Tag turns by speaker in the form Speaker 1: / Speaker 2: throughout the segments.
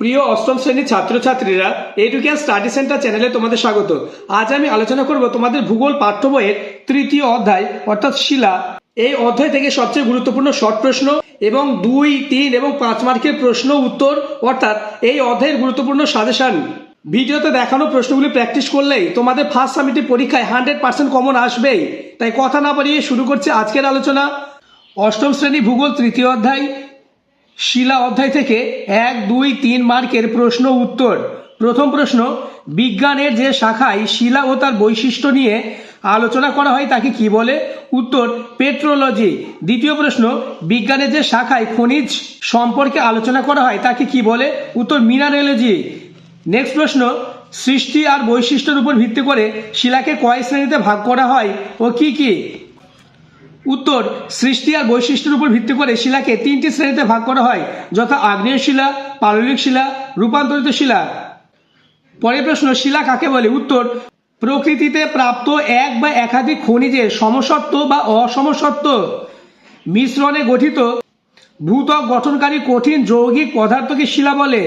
Speaker 1: প্রিয় অষ্টম শ্রেণির ছাত্রছাত্রীরা এডুকেশন স্টাডি সেন্টার চ্যানেলে তোমাদের স্বাগত। আজ আমি আলোচনা করব তোমাদের ভূগোল পাঠ্য বইয়ের তৃতীয় অধ্যায়, অর্থাৎ শিলা। এই অধ্যায় থেকে সবচেয়ে গুরুত্বপূর্ণ শর্ট প্রশ্ন এবং দুই, তিন এবং পাঁচ মার্কের প্রশ্ন উত্তর, অর্থাৎ এই অধ্যায়ের গুরুত্বপূর্ণ সাজেশন। ভিডিওতে দেখানো প্রশ্নগুলি প্র্যাকটিস করলেই তোমাদের ফার্স্ট সামিটি পরীক্ষায় হান্ড্রেড পার্সেন্ট কমন আসবেই। তাই কথা না বাড়িয়ে শুরু করছে আজকের আলোচনা। অষ্টম শ্রেণি ভূগোল তৃতীয় অধ্যায় শিলা অধ্যায় থেকে এক, দুই, তিন মার্কের প্রশ্ন উত্তর। প্রথম প্রশ্ন, বিজ্ঞানের যে শাখায় শিলা ও তার বৈশিষ্ট্য নিয়ে আলোচনা করা হয় তাকে কি বলে? উত্তর, পেট্রোলজি। দ্বিতীয় প্রশ্ন, বিজ্ঞানের যে শাখায় খনিজ সম্পর্কে আলোচনা করা হয় তাকে কি বলে? উত্তর, মিনারেলজি। নেক্সট প্রশ্ন, সৃষ্টি আর বৈশিষ্ট্যের উপর ভিত্তি করে শিলাকে কয় শ্রেণীতে ভাগ করা হয় ও কি কি? উত্তর, সৃষ্টি আর বৈশিষ্ট্যের উপর ভিত্তি করে শিলাকে তিনটি শ্রেণীতে ভাগ করা হয়, যথা আগ্নেয় শিলা, পাললিক শিলা, রূপান্তরিত শিলা। পরের প্রশ্ন, শিলা কাকে বলে? উত্তর, প্রকৃতিতে প্রাপ্ত এক বা একাধিক খনিজের সমসত্ব বা অসমসত্ব। মিশ্রণে গঠিত ভূত্বক গঠনকারী কঠিন যৌগিক পদার্থকে শিলা বলে।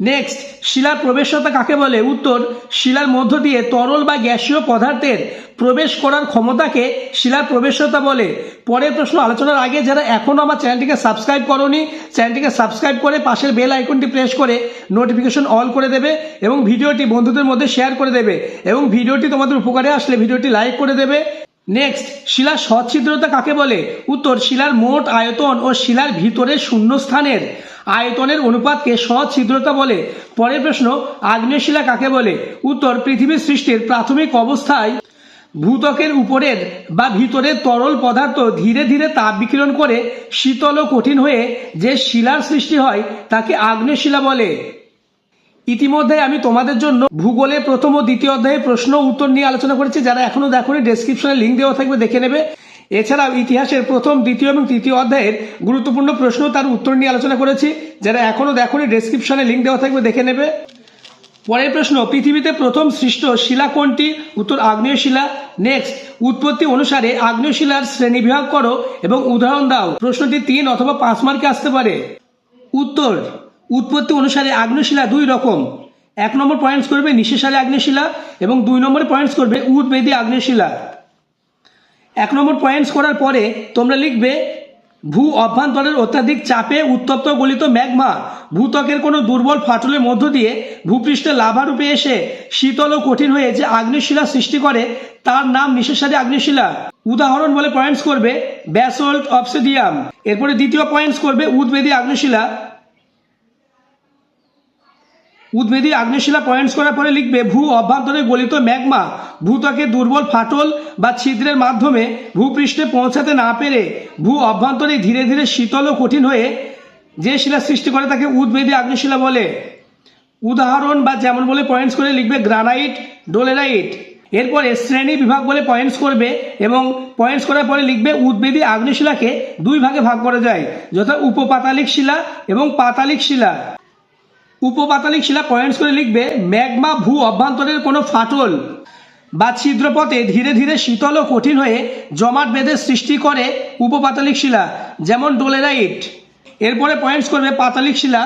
Speaker 1: নেক্সট শিলার প্রবেশতা কাকে বলে? উত্তর, শিলার মধ্য দিয়ে তরল বা গ্যাসীয় পদার্থের প্রবেশ করার ক্ষমতাকে শিলার প্রবেশতা বলে। পরের প্রশ্ন আলোচনার আগে যারা এখনও আমার চ্যানেলটিকে সাবস্ক্রাইব করনি, চ্যানেলটিকে সাবস্ক্রাইব করে পাশের বেল আইকনটি প্রেস করে নোটিফিকেশন অল করে দেবে এবং ভিডিওটি বন্ধুদের মধ্যে শেয়ার করে দেবে এবং ভিডিওটি তোমাদের উপকারে আসলে ভিডিওটি লাইক করে দেবে। নেক্সট, শিলার সচ্ছিদ্রতা কাকে বলে? উত্তর, শিলার মোট আয়তন ও শিলার ভিতরের শূন্যস্থানের আয়তনের অনুপাতকে সচ্ছিদ্রতা বলে। পরের প্রশ্ন, আগ্নেয় শিলা কাকে বলে? উত্তর, পৃথিবীর সৃষ্টির প্রাথমিক অবস্থায় ভূত্বকের উপরের বা ভিতরের তরল পদার্থ ধীরে ধীরে তাপ বিকিরণ করে শীতল ও কঠিন হয়ে যে শিলার সৃষ্টি হয়, তাকে আগ্নেয় শিলা বলে। ইতিমধ্যে আমি তোমাদের জন্য ভূগোলের প্রথম ও দ্বিতীয় অধ্যায়ের প্রশ্ন উত্তর নিয়ে আলোচনা করেছি, যারা এখনও দেখোনি ডেসক্রিপশনে লিঙ্ক দেওয়া থাকবে, দেখে নেবে। এছাড়াও ইতিহাসের প্রথম, দ্বিতীয় এবং তৃতীয় অধ্যায়ের গুরুত্বপূর্ণ প্রশ্ন তার উত্তর নিয়ে আলোচনা করেছি, যারা এখনও দেখোনি ডেসক্রিপশনে লিঙ্ক দেওয়া থাকবে, দেখে নেবে। পরের প্রশ্ন, পৃথিবীতে প্রথম সৃষ্ট শিলা কোনটি? উত্তর, আগ্নেয় শিলা। নেক্সট উৎপত্তি অনুসারে আগ্নেয় শিলার শ্রেণীবিভাগ করো এবং উদাহরণ দাও। প্রশ্নটি তিন অথবা পাঁচ মার্কে আসতে পারে। উত্তর, উৎপত্তি অনুসারে আগ্নেয়শিলা দুই রকম। এক নম্বর পয়েন্টস করবে নিঃশেষালে আগ্নেয়শিলা এবং দুই নম্বরে পয়েন্টস করবে উট উদ্বেদী আগ্নেয়শিলা এক নম্বর পয়েন্টস করার পরে তোমরা লিখবে ভূ অভ্যন্তরের অত্যাধিক চাপে উত্তপ্ত গলিত ম্যাগমা, ভূত্বকের কোনো দুর্বল ফাটলের মধ্য দিয়ে ভূপৃষ্ঠে লাভারূপে এসে শীতল ও কঠিন হয়ে যে আগ্নেয়শিলা সৃষ্টি করে, তার নাম নিঃশেষালী আগ্নেয়শিলা। উদাহরণ বলে পয়েন্টস করবে ব্যাসল্ট অবসিডিয়াম এরপরে দ্বিতীয় পয়েন্টস করবে উদ্বেদী আগ্নেয়শিলা। উদ্বেদী আগ্নেয়শিলা পয়েন্টস করার পরে লিখবে, ভূ অভ্যন্তরে গলিত ম্যাগমা ভূত্বকের দুর্বল ফাটল বা ছিদ্রের মাধ্যমে ভূপৃষ্ঠে পৌঁছাতে না পেরে ভূ অভ্যন্তরে ধীরে ধীরে শীতল ও কঠিন হয়ে যে শিলা সৃষ্টি করে তাকে উদ্বেদী আগ্নেয়শিলা বলে। উদাহরণ বা যেমন বলে পয়েন্টস করে লিখবে গ্রানাইট ডোলেরাইট এরপরে শ্রেণি বিভাগ বলে পয়েন্টস করবে এবং পয়েন্টস করার পরে লিখবে উদ্বেদী আগ্নেয়শিলাকে দুই ভাগে ভাগ করা যায়, যথা উপপাতালিক শিলা এবং পাতালিক শিলা। উপপাতালিক শিলা পয়েন্টস করে লিখবে, ম্যাগমা ভূ অভ্যন্তরের কোনো ফাটল বা ছিদ্রপথে ধীরে ধীরে শীতল ও কঠিন হয়ে জমাট বেঁধে সৃষ্টি করে উপপাতালিক শিলা যেমন ডোলেরাইট। এরপরে পয়েন্টস করবে পাতালিক শিলা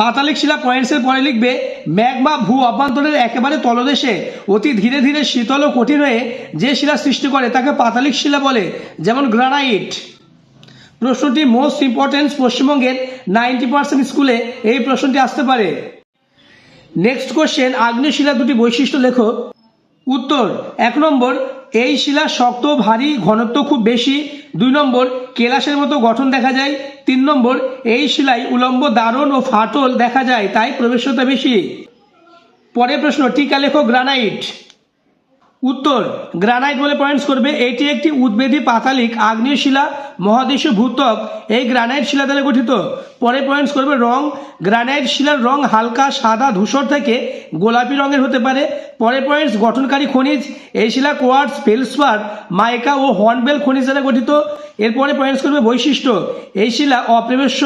Speaker 1: পাতালিক শিলা পয়েন্টসের পরে লিখবে, ম্যাগমা ভূ অভ্যন্তরের একেবারে তলদেশে অতি ধীরে ধীরে শীতল ও কঠিন হয়ে যে শিলা সৃষ্টি করে তাকে পাতালিক শিলা বলে, যেমন গ্রানাইট। প্রশ্নটি মোস্ট ইম্পর্টেন্স পশ্চিমবঙ্গের নাইনটি পার্সেন্ট স্কুলে এই প্রশ্নটি আসতে পারে। নেক্সট কোশ্চেন আগ্নেয় শিলার দুটি বৈশিষ্ট্য লেখো। উত্তর, এক নম্বর, এই শিলা শক্ত, ভারী, ঘনত্ব খুব বেশি। দুই নম্বর, কেলাসের মতো গঠন দেখা যায়। তিন নম্বর, এই শিলায় উলম্ব দারণ ও ফাটল দেখা যায়, তাই প্রবেশতা বেশি। পরের প্রশ্ন, টিকা লেখো গ্রানাইট উত্তর, গ্রানাইট বলে পয়েন্টস করবে, এটি একটি উদ্বেদী পাতালিক আগ্নেয় শিলা মহাদেশীয় ভূত্বক, এই গ্রানাইট শিলা দ্বারা গঠিত। পরে পয়েন্টস করবে রং, গ্রানাইট শিলার রং হালকা সাদা ধূসর থেকে গোলাপি রঙের হতে পারে। পরে পয়েন্টস, গঠনকারী খনিজ, এই শিলা কোয়ার্টস ফেলসপার মাইকা ও হর্নবেল খনিজ দ্বারা গঠিত। এরপরে পয়েন্টস করবে বৈশিষ্ট্য, এই শিলা অপ্রবেশ্য,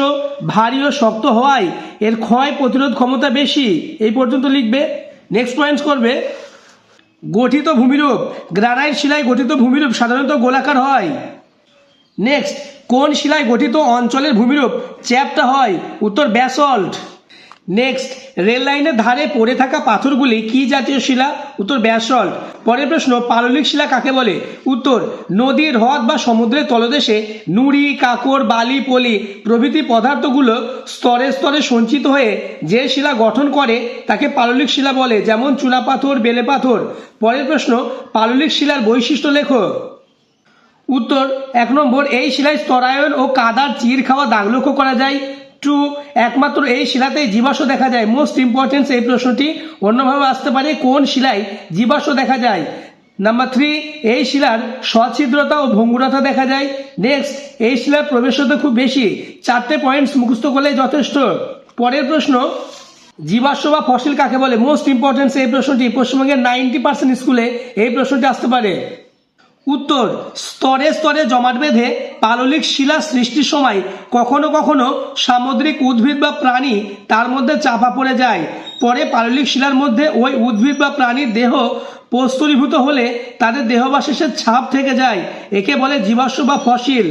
Speaker 1: ভারী ও শক্ত হওয়ায় এর ক্ষয় প্রতিরোধ ক্ষমতা বেশি। এই পর্যন্ত লিখবে। নেক্সট পয়েন্টস করবে গঠিত ভূমিরূপ, গ্রানাইট শিলায় গঠিত ভূমিরূপ সাধারণত গোলাকার হয়। নেক্সট কোন শিলায় গঠিত অঞ্চলের ভূমিরূপ চ্যাপ্টা হয়? উত্তর ব্যাসল্ট। নেক্সট রেল লাইনের ধারে পড়ে থাকা পাথরগুলি কি জাতীয় শিলা? উত্তর ব্যাসল্ট পরের প্রশ্ন, পাললিক শিলা কাকে বলে? উত্তর, নদীর হ্রদ বা সমুদ্রের তলদেশে নুড়ি কাকর বালি, পলি প্রভৃতি পদার্থগুলো স্তরে স্তরে সঞ্চিত হয়ে যে শিলা গঠন করে তাকে পাললিক শিলা বলে, যেমন চুনাপাথর বেলে পাথর। পরের প্রশ্ন, পাললিক শিলার বৈশিষ্ট্য লেখো। উত্তর, এক নম্বর, এই শিলায় স্তরায়ন ও কাদার চির খাওয়া দাগ লক্ষ্য করা যায়। টু একমাত্র এই শিলাতেই জীবাশ্ম দেখা যায়। মোস্ট ইম্পর্টেন্স এই প্রশ্নটি অন্যভাবে আসতে পারে, কোন শিলায় জীবাশ্ম দেখা যায়? নাম্বার থ্রি এই শিলার সছিদ্রতা ও ভঙ্গুরতা দেখা যায়। নেক্সট এই শিলার প্রবেশতা খুব বেশি। চারটে পয়েন্টস মুখস্থ করলে যথেষ্ট। পরের প্রশ্ন, জীবাশ্ম বা ফসিল কাকে বলে? মোস্ট ইম্পর্টেন্স এই প্রশ্নটি। পশ্চিমবঙ্গের নাইনটি পার্সেন্ট স্কুলে এই প্রশ্নটি আসতে পারে। উত্তর, স্তরে স্তরে জমাট বেঁধে পাললিক শিলা সৃষ্টির সময় কখনো কখনো সামুদ্রিক উদ্ভিদ বা প্রাণী তার মধ্যে চাপা পড়ে যায়। পরে পাললিক শিলার মধ্যে ওই উদ্ভিদ বা প্রাণীর দেহ প্রস্তরীভূত হলে তাদের দেহবাশেষের ছাপ থেকে যায়, একে বলে জীবাশ্ম বা ফসিল।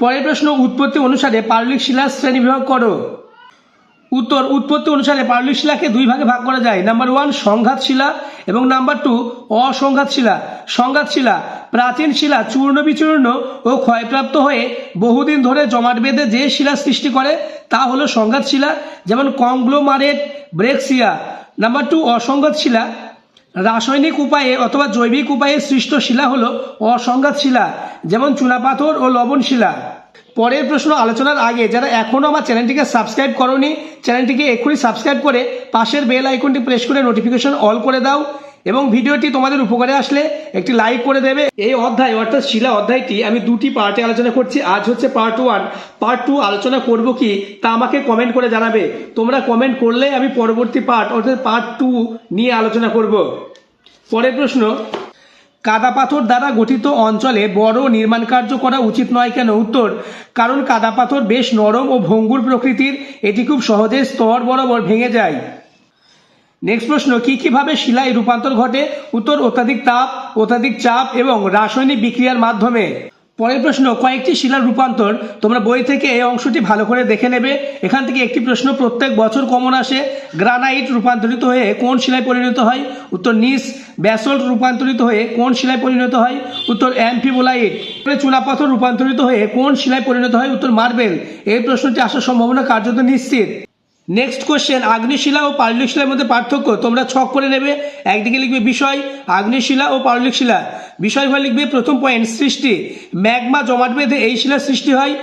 Speaker 1: পরের প্রশ্ন উৎপত্তি অনুসারে পাললিক শিলার শ্রেণীবিভাগ করো। উত্তর উৎপত্তি অনুসারে পাললিক শিলাকে দুই ভাগে ভাগ করা যায়। নাম্বার ওয়ান সংঘাত শিলা এবং নাম্বার টু অসংঘাত শিলা সংঘাত শিলা প্রাচীন শিলা, চূর্ণ বিচূর্ণ ও ক্ষয়প্রাপ্ত হয়ে বহুদিন ধরে জমাট বেঁধে যে শিলা সৃষ্টি করে, তা হলো সংঘাত শিলা যেমন কংগ্লোমারেট ব্রেক্সিয়া। নাম্বার টু অসংঘাত শিলা রাসায়নিক উপায়ে অথবা জৈবিক উপায়ে সৃষ্ট শিলা হলো অসংঘাত শিলা যেমন চুনাপাথর ও লবণ শিলা পরের প্রশ্ন আলোচনার আগে, যারা এখনও আমার চ্যানেলটিকে সাবস্ক্রাইব করনি, চ্যানেলটিকে এক্ষুনি সাবস্ক্রাইব করে পাশের বেল আইকনটি প্রেস করে নোটিফিকেশন অল করে দাও এবং ভিডিওটি তোমাদের উপকারে আসলে একটি লাইক করে দেবে। এই অধ্যায়, অর্থাৎ শিলা অধ্যায়টি আমি দুটি পার্টে আলোচনা করছি। আজ হচ্ছে পার্ট ওয়ান পার্ট টু আলোচনা করব কি? তা আমাকে কমেন্ট করে জানাবে। তোমরা কমেন্ট করলে আমি পরবর্তী পার্ট অর্থাৎ পার্ট টু নিয়ে আলোচনা করব। পরের প্রশ্ন কাদা পাথর দ্বারা গঠিত অঞ্চলে বড় নির্মাণ কার্য করা উচিত নয় কেন? উত্তর, কারণ কাদাপাথর বেশ নরম ও ভঙ্গুর প্রকৃতির। এটি খুব সহজে স্তর বরাবর ভেঙে যায়। নেক্সট প্রশ্ন, কি কীভাবে শিলায় রূপান্তর ঘটে? উত্তর, অত্যাধিক তাপ, অত্যাধিক চাপ এবং রাসায়নিক বিক্রিয়ার মাধ্যমে। পরের প্রশ্ন, কয়েকটি শিলার রূপান্তর তোমরা বই থেকে এই অংশটি ভালো করে দেখে নেবে। এখান থেকে একটি প্রশ্ন, প্রত্যেক বছর কমন আসে, গ্রানাইট রূপান্তরিত হয়ে কোন শিলায় পরিণত হয়? উত্তর, নিস, ব্যাসল্ট রূপান্তরিত হয়ে কোন শিলায় পরিণত হয়? উত্তর, অ্যাম্ফিবোলাইট। চুনাপাথর রূপান্তরিত হয়ে কোন শিলায় পরিণত হয়? উত্তর, মার্বেল। এই প্রশ্নটি আসার সম্ভাবনা কার্যত নিশ্চিত। নেক্সট কোশ্চেন আগ্নেয়শিলা ও পাললিক শিলার মধ্যে পার্থক্য তোমরা ছক করে নেবে। একদিকে লিখবে বিষয়, আগ্নেয়শিলা ও পাললিক শিলা। বিষয় ঘর লিখবে। প্রথম পয়েন্ট সৃষ্টি। ম্যাগমা জমাট বেঁধে এই শিলার সৃষ্টি হয়।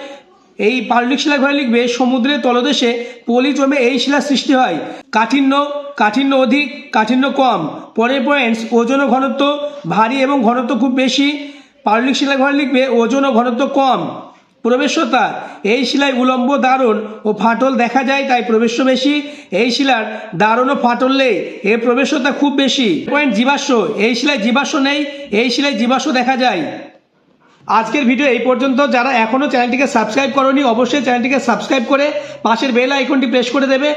Speaker 1: এই পাললিক শিলা ঘরে লিখবে, সমুদ্রের তলদেশে পলি জমে এই শিলার সৃষ্টি হয়। কাঠিন্য কাঠিন্য অধিক, কাঠিন্য কম। পরের পয়েন্টস ওজন ও ঘনত্ব ভারী এবং ঘনত্ব খুব বেশি। পাললিক শিলা ঘরে লিখবে, ওজন ও ঘনত্ব কম। প্রবেশতা, এই শিলায় উলম্ব, দারুণ ও ফাটল দেখা যায়, তাই প্রবেশ্য বেশি। এই শিলার দারুণ ও ফাটল নেই এর প্রবেশতা খুব বেশি। পয়েন্ট জীবাশ্ম, এই শিলায় জীবাশ্ম নেই, এই শিলায় জীবাশ্ম দেখা যায়। আজকের ভিডিও এই পর্যন্ত। যারা এখনও চ্যানেলটিকে সাবস্ক্রাইব করনি, অবশ্যই চ্যানেলটিকে সাবস্ক্রাইব করে পাশের বেল আইকনটি প্রেস করে দেবে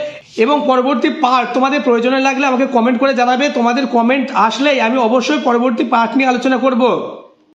Speaker 1: এবং পরবর্তী পার্ট তোমাদের প্রয়োজনে লাগলে আমাকে কমেন্ট করে জানাবে। তোমাদের কমেন্ট আসলেই আমি অবশ্যই পরবর্তী পার্ট নিয়ে আলোচনা করব।